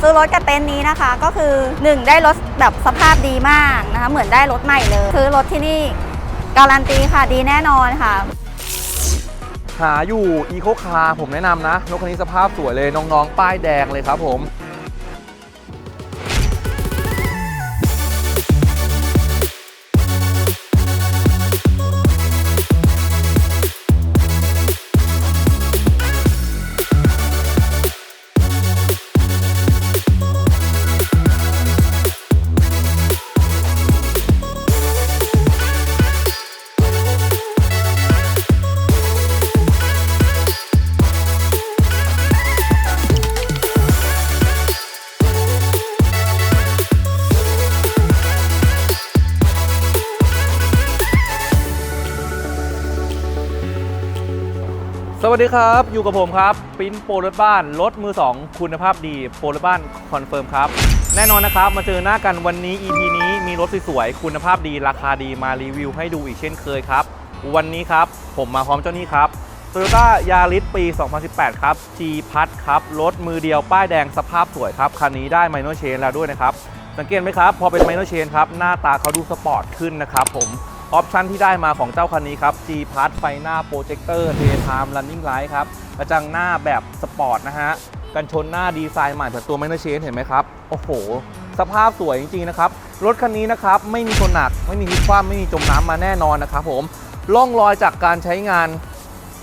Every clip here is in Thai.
ซื้อรถกับเต็นท์นี้นะคะ ก็คือ 1 ได้รถแบบสภาพดีมากนะคะ เหมือนได้รถใหม่เลย ซื้อรถที่นี่การันตีค่ะดีแน่นอนค่ะ หาอยู่อีโคคาผมแนะนำนะรถคันนี้สภาพสวยเลยน้องๆ ป้ายแดงเลยครับผม วัสดีครับ อยู่กับผมครับปิ้นโปรรถบ้านรถมือ 2 คุณภาพดีโปรรถบ้านคอนเฟิร์มครับ แน่นอนนะครับ มาเจอหน้ากันวันนี้ EP นี้มีรถสวยๆคุณภาพดีราคาดีมารีวิวให้ดูอีกเช่นเคยครับ วันนี้ครับ ผมมาพร้อมเจ้านี้ครับ Toyota Yaris ปี 2018 ครับ G พัทครับ รถมือเดียวป้ายแดงสภาพสวยครับ คันนี้ได้ไมโนเชนแล้วด้วยนะครับ สังเกตไหมครับ พอเป็นไมโนเชนครับ หน้าตาเขาดูสปอร์ตขึ้นนะครับผม ออปชันที่ได้มาของเจ้าคันนี้ครับ G p a s ไฟหน้าโปรเจคเตอร์เ Daytime Running Light ครับกระจังหน้าแบบสปอร์ตนะฮะกันชนหน้าดีไซน์ใหม่แบบตัว Minor Change เห็นไหมครับ โอ้โห สภาพสวยจริงๆนะครับ รถคันนี้นะครับ ไม่มีชนหนัก ไม่มีพลิกคว่ำไม่มีจมน้ำมาแน่นอนนะครับผมล่องรอยจากการใช้งาน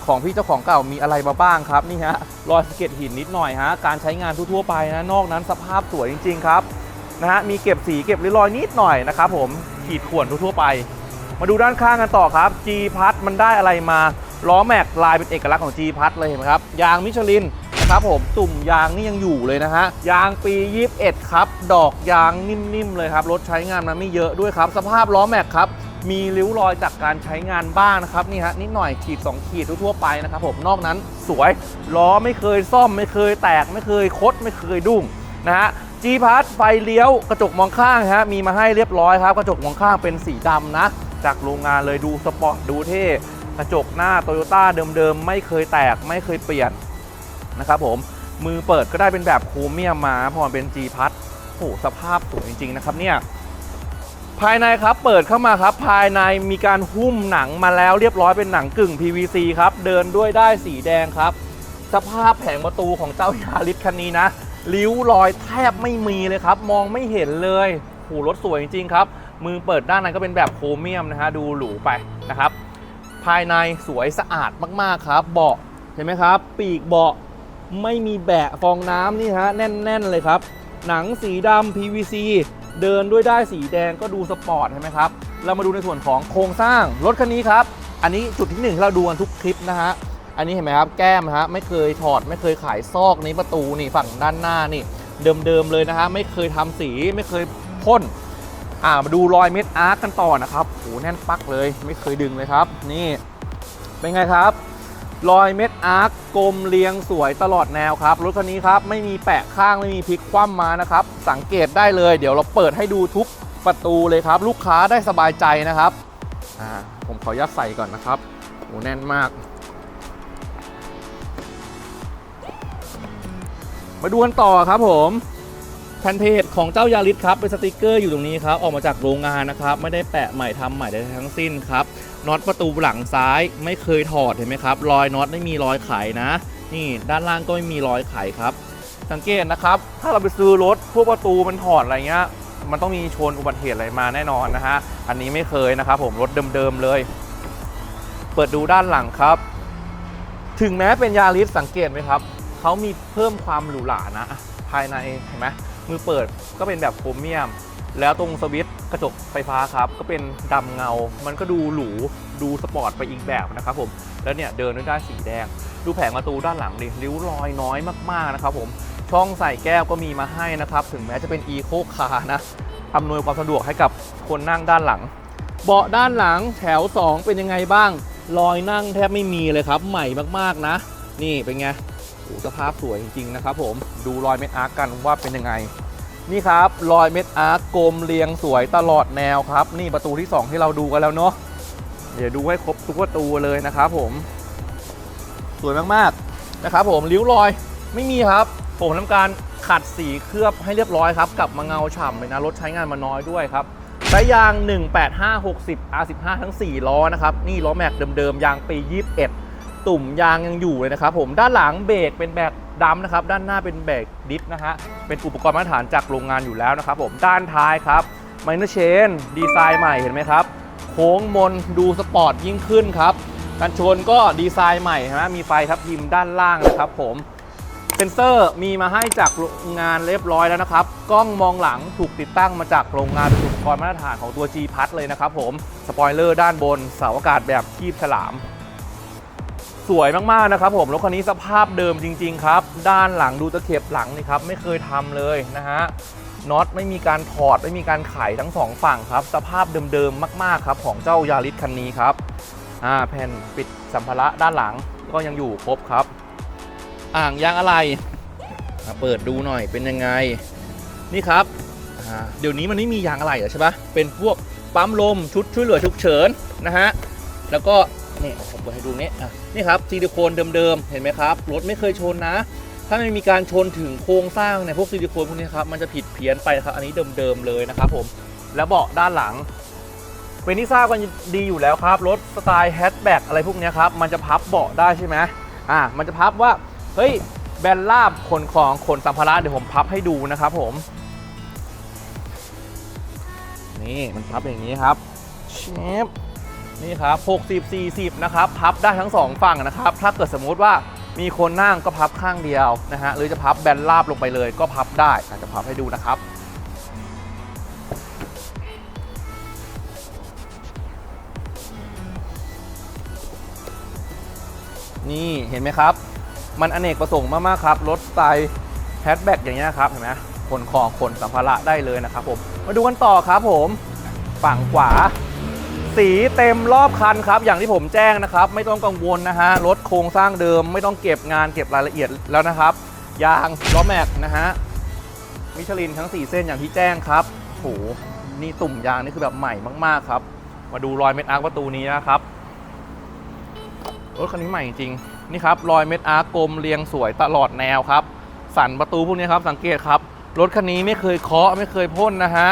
ของพี่เจ้าของเก่ามีอะไรมาบ้างครับนี่ฮะรอยสะเก็ดหินนิดหน่อยฮะการใช้งานทั่วๆไปนะนอกนั้นสภาพสวยจริง ๆ ครับนะฮะมีเก็บสีเก็บริ้วรอยนิดหน่อยนะครับผมขีดข่วนทั่วๆไป มาดูด้านข้างกันต่อครับ G พัทมันได้อะไรมาล้อแม็กลายเป็นเอกลักษณ์ของ G พัทเลยเห็นไหมครับ ยางมิชลินนะครับผมตุ่มยางนี่ยังอยู่เลยนะฮะ ยางปี 21 ครับ ดอกยางนิ่มๆเลยครับ รถใช้งานมาไม่เยอะด้วยครับ สภาพล้อแม็กครับ มีริ้วรอยจากการใช้งานบ้างนะครับนี่ฮะนิดหน่อยขีด 2 ขีดทั่วๆไปนะครับผมนอกนั้นสวยล้อไม่เคยซ่อมไม่เคยแตก ไม่เคยคดไม่เคยดุ้งนะฮะ G พัทไฟเลี้ยวกระจกมองข้างฮะมีมาให้เรียบร้อยครับ กระจกมองข้างเป็นสีดำนะ จากโรงงานเลยดูสปอร์ตดูเท่กระจกหน้าโตโยต้าเดิมๆ ไม่เคยแตกไม่เคยเปลี่ยนนะครับผมมือเปิดก็ได้เป็นแบบโครเมียมมาพอมเป็น G พัทโอ้โหสภาพสวยจริง ๆ นะครับเนี่ยภายในครับเปิดเข้ามาครับ ภายในมีการหุ้มหนังมาแล้วเรียบร้อยเป็นหนังกึ่ง PVC ครับ เดินด้วยได้สีแดงครับ สภาพแผงประตูของเจ้ายาริสคันนี้นะริ้วรอยแทบไม่มีเลยครับ มองไม่เห็นเลยโหรถสวยจริง ๆ ครับ มือเปิดด้านในก็เป็นแบบโครเมียมนะฮะดูหรูไปนะครับ ภายในสวยสะอาดมากๆครับ เบาะเห็นไหมครับ ปีกเบาะไม่มีแบะฟองน้ำนี่ฮะแน่น ๆ เลยครับ หนังสีดำ PVC เดินด้วยได้สีแดงก็ดูสปอร์ตเห็นไหมครับ เรามาดูในส่วนของโครงสร้างรถคันนี้ครับ อันนี้จุดที่หนึ่งที่เราดูกันทุกคลิปนะฮะ อันนี้เห็นไหมครับ แก้มฮะไม่เคยถอดไม่เคยขายซอกนี้ประตูนี่ฝั่งด้านหน้านี่ เดิมๆเลยนะฮะไม่เคยทำสีไม่เคยพ่น อ่ามาดูรอยเม็ดอาร์คกันต่อนะครับโหแน่นปักเลยไม่เคยดึงเลยครับ นี่เป็นไงครับ รอยเม็ดอาร์คกลมเรียงสวยตลอดแนวครับรถคันนี้ครับไม่มีแปะข้างไม่มีพลิกคว่ำมานะครับ สังเกตได้เลย เดี๋ยวเราเปิดให้ดูทุกประตูเลยครับ ลูกค้าได้สบายใจนะครับอ่าผมขออนุญาตใส่ก่อนนะครับโหแน่นมากมาดูกันต่อครับผม ผ่นเพจของเจ้ายาริสครับเป็นสติกเกอร์อยู่ตรงนี้ครับออกมาจากโรงงานนะครับไม่ได้แปะใหม่ทำใหม่ใดทั้งสิ้นครับน็อตประตูหลังซ้ายไม่เคยถอดเห็นไหมครับรอยน็อตไม่มีรอยไขนะ นี่ด้านล่างก็ไม่มีรอยไขครับ สังเกตนะครับถ้าเราไปซื้อรถพวกประตูมันถอดอะไรเงี้ยมันต้องมีชนอุบัติเหตุอะไรมาแน่นอนนะฮะอันนี้ไม่เคยนะครับผมรถเดิมๆเลย เปิดดูด้านหลังครับ ถึงแม้เป็นยาริสสังเกตไหมครับเขามีเพิ่มความหรูหรานะ ภายในเห็นไหม มือเปิดก็เป็นแบบโครเมียม แล้วตรงสวิตช์กระจกไฟฟ้าครับ ก็เป็นดำเงา มันก็ดูหรูดูสปอร์ตไปอีกแบบนะครับผมแล้วเนี่ยเดินด้วยด้านสีแดง ดูแผงประตูด้านหลังดิริ้วรอยน้อยมากๆนะครับผมช่องใส่แก้วก็มีมาให้นะครับ ถึงแม้จะเป็นอีโคคาร์นะอำนวยความสะดวกให้กับคนนั่งด้านหลัง เบาะด้านหลังแถว 2 เป็นยังไงบ้าง รอยนั่งแทบไม่มีเลยครับ ใหม่มากๆนะ นี่เป็นไง สภาพสวยจริงๆนะครับผมดูรอยเม็ดอาร์กกันว่าเป็นยังไง นี่ครับรอยเม็ดอาร์กกลมเรียงสวยตลอดแนวครับ นี่ประตูที่ 2 ที่เราดูกันแล้วเนาะเดี๋ยวดูให้ครบทุกประตูเลยนะครับผม สวยมากๆนะครับผมริ้วรอยไม่มีครับผมทำการขัดสีเคลือบให้เรียบร้อยครับกลับมาเงาฉ่ำเลยนะรถใช้งานมาน้อยด้วยครับใช้ยาง 185 60 R15 ทั้ง 4 ล้อนะครับ นี่ล้อแม็กเดิมๆ ยางปี 21 ตุ่มยางยังอยู่เลยนะครับผมด้านหลังเบรกเป็นแบบดำนะครับ ด้านหน้าเป็นเบรกดิสนะฮะเป็นอุปกรณ์มาตรฐานจากโรงงานอยู่แล้วนะครับผมด้านท้ายครับไมเนอร์เชนดีไซน์ใหม่เห็นไหมครับโค้งมนดูสปอร์ตยิ่งขึ้นครับกันชนก็ดีไซน์ใหม่นะมีไฟทับทิมด้านล่างนะครับผมเซนเซอร์มีมาให้จากโรงงานเรียบร้อยแล้วนะครับ กล้องมองหลังถูกติดตั้งมาจากโรงงานเป็นอุปกรณ์มาตรฐานของตัว G พัทเลยนะครับผม สปอยเลอร์ด้านบนเสาอากาศแบบคีบฉลาม สวยมากๆนะครับผมรถคันนี้สภาพเดิมจริง ๆ ครับ ด้านหลังดูตะเข็บหลังนี่ครับไม่เคยทำเลยนะฮะน็อตไม่มีการถอดไม่มีการไขทั้งสองฝั่งครับ สภาพเดิมๆมากๆครับ ของเจ้ายาริสคันนี้ครับอ่าแผ่นปิดสัมภาระด้านหลังก็ยังอยู่ครบครับ อ่างยางอะไรอะเปิดดูหน่อยเป็นยังไง นี่ครับอ่าเดี๋ยวนี้มันไม่มียางอะไรเหรอใช่ปะเป็นพวกปั๊มลมชุดช่วยเหลือฉุกเฉินนะฮะแล้วก็นี่ผมเปิดให้ดูนี่อะ นี่ครับซิลิโคนเดิมๆเห็นไหมครับรถไม่เคยชนนะ ถ้าไม่มีการชนถึงโครงสร้างเนี่ยพวกซิลิโคนพวกนี้ครับมันจะผิดเพี้ยนไปครับอันนี้เดิมๆเลยนะครับผมแล้วเบาะด้านหลังเป็นที่ทราบกันดีอยู่แล้วครับ รถสไตล์แฮชแบ็กอะไรพวกนี้ครับ มันจะพับเบาะได้ใช่ไหมอ่า มันจะพับว่า เฮ้ย แบนลาบขนของขนสัมภาระเดี๋ยวผมพับให้ดูนะครับผม นี่มันพับอย่างนี้ครับเชฟ นี่ครับ60 40 นะครับพับได้ทั้งสองฝั่งนะครับ ถ้าเกิดสมมุติว่ามีคนนั่งก็พับข้างเดียวนะฮะหรือจะพับแบนราบลงไปเลยก็พับได้อาจจะพับให้ดูนะครับนี่เห็นไหมครับ มันอเนกประสงค์มากๆครับรถสไตล์แฮชแบ็กอย่างเงี้ยครับเห็นไหมขนของขนสัมภาระได้เลยนะครับผมมาดูกันต่อครับผมฝั่งขวา สีเต็มรอบคันครับ อย่างที่ผมแจ้งนะครับ ไม่ต้องกังวลนะฮะ รถโครงสร้างเดิม ไม่ต้องเก็บงานเก็บรายละเอียดแล้วนะครับ ยางล้อแม็กนะฮะ มิชลินทั้ง 4 เส้นอย่างที่แจ้งครับโหนี่ตุ่มยางนี่คือแบบใหม่มาก ๆ ครับ มาดูรอยเม็ดอาร์คประตูนี้นะครับ รถคันนี้ใหม่จริง นี่ครับ รอยเม็ดอาร์คกลมเรียงสวยตลอดแนวครับ สันประตูพวกนี้ครับ สังเกตครับ รถคันนี้ไม่เคยเคาะไม่เคยพ่นนะฮะ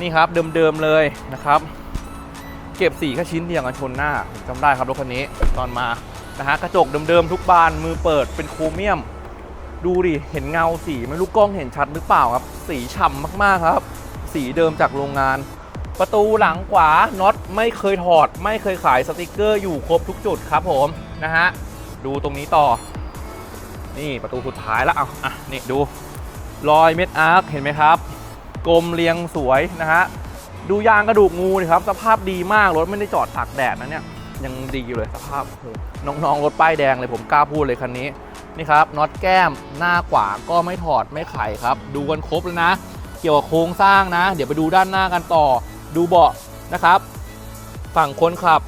นี่ครับเดิมๆเลยนะครับ เก็บสีแค่ชิ้นเดียวกันชนหน้าจำได้ครับรถคันนี้ตอนมานะฮะกระจกเดิมๆทุกบานมือเปิดเป็นโครเมียม ดูดิเห็นเงาสีไม่รู้กล้องเห็นชัดหรือเปล่าครับ สีฉ่ำมากๆครับ สีเดิมจากโรงงาน ประตูหลังขวาน็อตไม่เคยถอด ไม่เคยขายสติกเกอร์อยู่ครบทุกจุดครับผมนะฮะดูตรงนี้ต่อ นี่ประตูสุดท้ายแล้วเอาอะนี่ดูรอยเม็ดอาร์คเห็นไหมครับกลมเรียงสวยนะฮะ ดูยางกระดูกงูดิครับ สภาพดีมากรถไม่ได้จอดตากแดดนะเนี่ย ยังดีอยู่เลยสภาพโหน้องๆรถป้ายแดงเลยผมกล้าพูดเลยคันนี้นี่ครับน็อตแก้มหน้าขวาก็ไม่ถอดไม่ไขครับ ดูกันครบเลยนะ เกี่ยวกับโครงสร้างนะ เดี๋ยวไปดูด้านหน้ากันต่อ ดูเบาะนะครับ ฝั่งคนขับ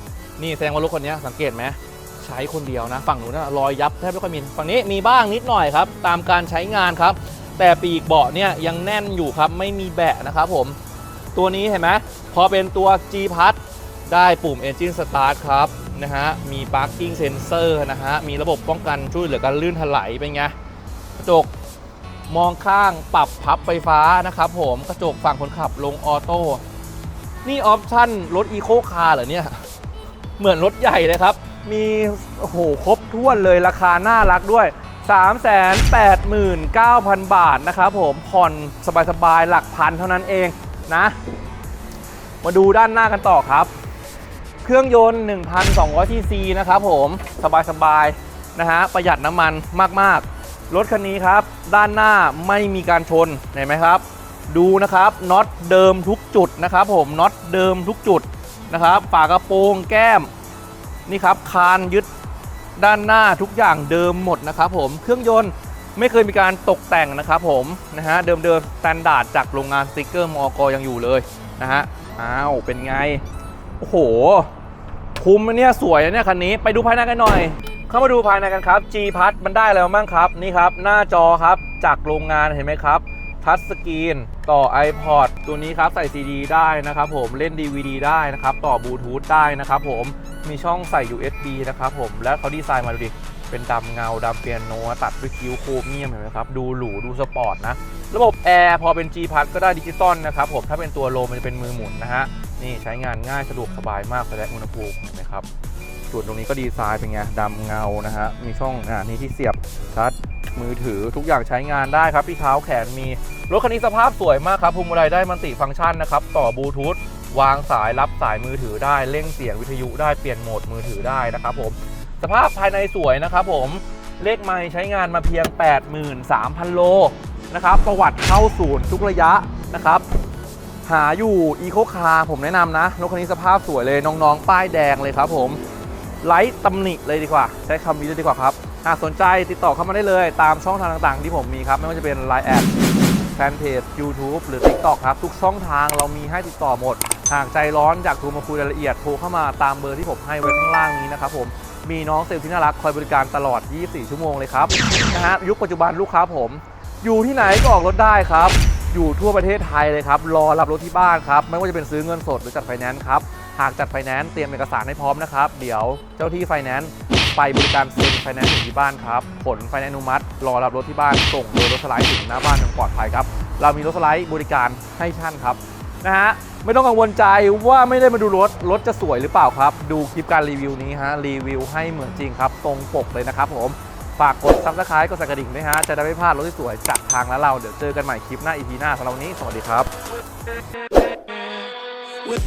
นี่แสดงว่ารถคนนี้สังเกตไหมใช้คนเดียวนะ ฝั่งหนูนนะรอยยับแทบไม่ค่อยมีฝั่งนี้มีบ้างนิดหน่อยครับ ตามการใช้งานครับ แต่ปีกเบาะเนี่ยยังแน่นอยู่ครับไม่มีแบะนะครับผม ตัวนี้เห็นไหมพอเป็นตัว G p a s ได้ปุ่ม Engine Start ครับนะฮะมี Parking Sensor นะฮะมีระบบป้องกันช่วยเหลือการลื่นถลายเป็นไงกระจกมองข้างปรับพับไฟฟ้านะครับผมกระจกฝั่งคนขับลงออโต้นี่ออปชั่นรถอีโคคาร์เหรอเนี่ย เหมือนรถใหญ่เลยครับ มีโอ้โหครบถ้วนเลยราคาน่ารักด้วย 389,000 บาทนะครับผมผ่อนสบายๆ หลักพันเท่านั้นเอง นะ มาดูด้านหน้ากันต่อครับ เครื่องยนต์ 1,200ซีซีนะครับผมสบายๆนะฮะประหยัดน้ำมันมากๆ รถคันนี้ครับ ด้านหน้าไม่มีการชนเห็นไหมครับ ดูนะครับน็อตเดิมทุกจุดนะครับผมน็อตเดิมทุกจุดนะครับฝากระโปรงแก้มนี่ครับคานยึดด้านหน้าทุกอย่างเดิมหมดนะครับผมเครื่องยนต์ ไม่เคยมีการตกแต่งนะครับผมนะฮะเดิมๆสแตนดาร์ดจากโรงงานสติกเกอร์มอกยังอยู่เลยนะฮะอ้าวเป็นไง โอ้โห คุ้มเนี่ยสวยเนี่ยคันนี้ไปดูภายในกันหน่อย เข้ามาดูภายในกันครับ G p a s มันได้อะไรมาบ้างครับนี่ครับ หน้าจอครับจากโรงงานเห็นไหมครับทัชสกรีนต่อ iPod ตัวนี้ครับใส่ CD ได้นะครับผมเล่น DVD ได้นะครับ ต่อบลูทูธได้นะครับผมมีช่องใส่ USB นะครับผมและเขาดีไซน์มาดูดิ เป็นดำเงาดำเปียโนตัดด้วยคิ้วโครเมียมเห็นไหมครับ ดูหรูดูสปอร์ตนะ ระบบแอร์พอเป็น G พัดก็ได้ดิจิตอลนะครับผมถ้าเป็นตัวโลมันจะเป็นมือหมุนนะฮะนี่ใช้งานง่ายสะดวกสบายมากแสดงอุณหภูมิเห็นไหมครับส่วนตรงนี้ก็ดีไซน์เป็นไงดำเงานะฮะมีช่องอ่านี่ที่เสียบชาร์จมือถือทุกอย่างใช้งานได้ครับพี่เท้าแขนมีรถคันนี้สภาพสวยมากครับพวงมาลัยได้มันติฟังก์ชันนะครับต่อบลูทูธวางสายรับสายมือถือได้เร่งเสียงวิทยุได้เปลี่ยนโหมดมือถือได้นะครับผม สภาพภายในสวยนะครับผมเลขไม่ใช้งานมาเพียง 83,000 โลนะครับประวัติเข้าศูนย์ทุกระยะนะครับ หาอยู่อีโคคาร์ผมแนะนำนะรถคันนี้สภาพสวยเลยน้องๆ ป้ายแดงเลยครับผมไร้ตำหนิเลยดีกว่า ใช้คำนี้เลยดีกว่าครับ หากสนใจติดต่อเข้ามาได้เลยตามช่องทางต่างๆ ที่ผมมีครับ ไม่ว่าจะเป็น Line แอดแฟนเพจ YouTube หรือ TikTok ครับ ทุกช่องทางเรามีให้ติดต่อหมด หากใจร้อนอยากโทรมาคุยรายละเอียดโทรเข้ามาตามเบอร์ที่ผมให้ไว้ข้างล่างนี้นะครับผม มีน้องเซลล์ที่น่ารักคอยบริการตลอด 24 ชั่วโมงเลยครับนะฮะยุคปัจจุบันลูกค้าผม อยู่ที่ไหนก็ออกรถได้ครับ อยู่ทั่วประเทศไทยเลยครับ รอรับรถที่บ้านครับ ไม่ว่าจะเป็นซื้อเงินสดหรือจัดไฟแนนซ์ครับ หากจัดไฟแนนซ์เตรียมเอกสารให้พร้อมนะครับ เดี๋ยวเจ้าที่ไฟแนนซ์ไปบริการเซ็นไฟแนนซ์ถึงที่บ้านครับ ผลไฟแนนซ์อนุมัติ รอรับรถที่บ้าน ส่งโดยรถสไลด์ถึงหน้าบ้านอย่างปลอดภัยครับ เรามีรถสไลด์บริการให้ท่านครับนะฮะ ไม่ต้องกังวลใจว่าไม่ได้มาดูรถ รถจะสวยหรือเปล่าครับ ดูคลิปการรีวิวนี้ฮะ รีวิวให้เหมือนจริงครับ ตรงปกเลยนะครับผม ฝากกดซับสไครต์กดสั่นกระดิ่งด้วยฮะ จะได้ไม่พลาดรถสวยจากทางแล้วเรา เดี๋ยวเจอกันใหม่คลิปหน้า EP หน้าสำหรับวันนี้ สวัสดีครับ With